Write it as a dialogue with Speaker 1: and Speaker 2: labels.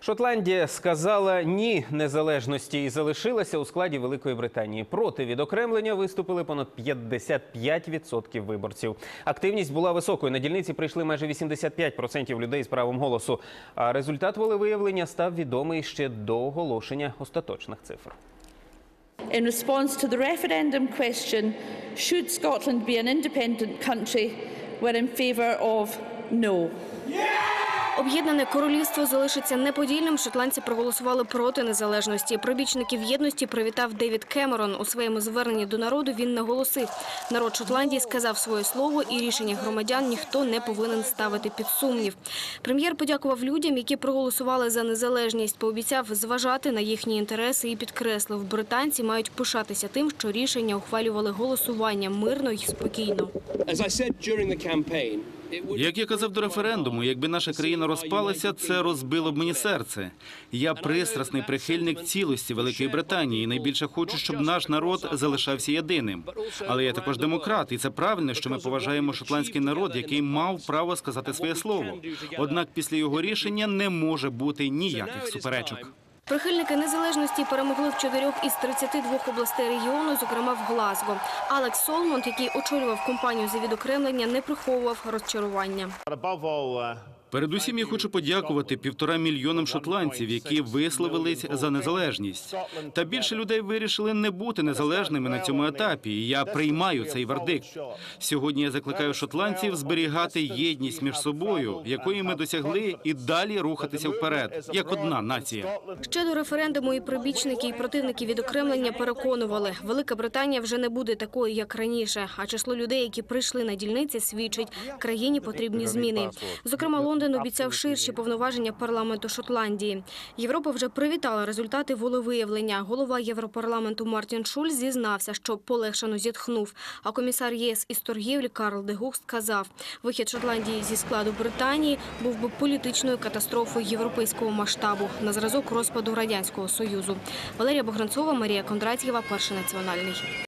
Speaker 1: Шотландія сказала ні незалежності і залишилася у складі Великої Британії. Проти відокремлення виступили понад 55% виборців. Активність була високою. На дільниці прийшли майже 85% людей з правом голосу. А результат волевиявлення став відомий ще до оголошення остаточних цифр.
Speaker 2: In response to the referendum question, should Scotland be an independent country, we're in favour of no.
Speaker 3: Об'єднане королівство залишиться неподільним. Шотландці проголосували проти незалежності. Пробічників єдності привітав Девід Кемерон. У своєму зверненні до народу він наголосив: народ Шотландії сказав своє слово, і рішення громадян ніхто не повинен ставити під сумнів. Прем'єр подякував людям, які проголосували за незалежність. Пообіцяв зважати на їхні інтереси і підкреслив, британці мають пишатися тим, що рішення ухвалювали голосуванням мирно і спокійно.
Speaker 4: Як я казав до референдуму, якби наша країна розпалася, це розбило б мені серце. Я пристрасний прихильник цілості Великої Британії. і Найбільше хочу, щоб наш народ залишався єдиним. Але я також демократ, і це правильно, що ми поважаємо шотландський народ, який мав право сказати своє слово. Однак після його рішення не може бути ніяких суперечок.
Speaker 3: Прихильники незалежності перемогли в чотирьох із 32 областей регіону, зокрема в Глазго. Алекс Солмонт, який очолював компанію за відокремлення, не приховував розчарування.
Speaker 4: Передусім, я хочу подякувати півтора мільйонам шотландців, які висловились за незалежність. Та більше людей вирішили не бути незалежними на цьому етапі. І я приймаю цей вердикт. Сьогодні я закликаю шотландців зберігати єдність між собою, якої ми досягли, і далі рухатися вперед, як одна нація.
Speaker 3: Ще до референдуму і прибічники, і противники відокремлення переконували, Велика Британія вже не буде такою, як раніше. А число людей, які прийшли на дільниці, свідчить, країні потрібні зміни. Зокрема, Лондон обіцяв ширші повноваження парламенту Шотландії. Європа вже привітала результати волевиявлення. Голова Європарламенту Мартін Шульц зізнався, що полегшено зітхнув. А комісар ЄС із торгівлі Карл де Гухт сказав, вихід Шотландії зі складу Британії був би політичною катастрофою європейського масштабу на зразок розпаду радянського союзу. Валерія Богранцова, Марія Кондратєва, перший національний.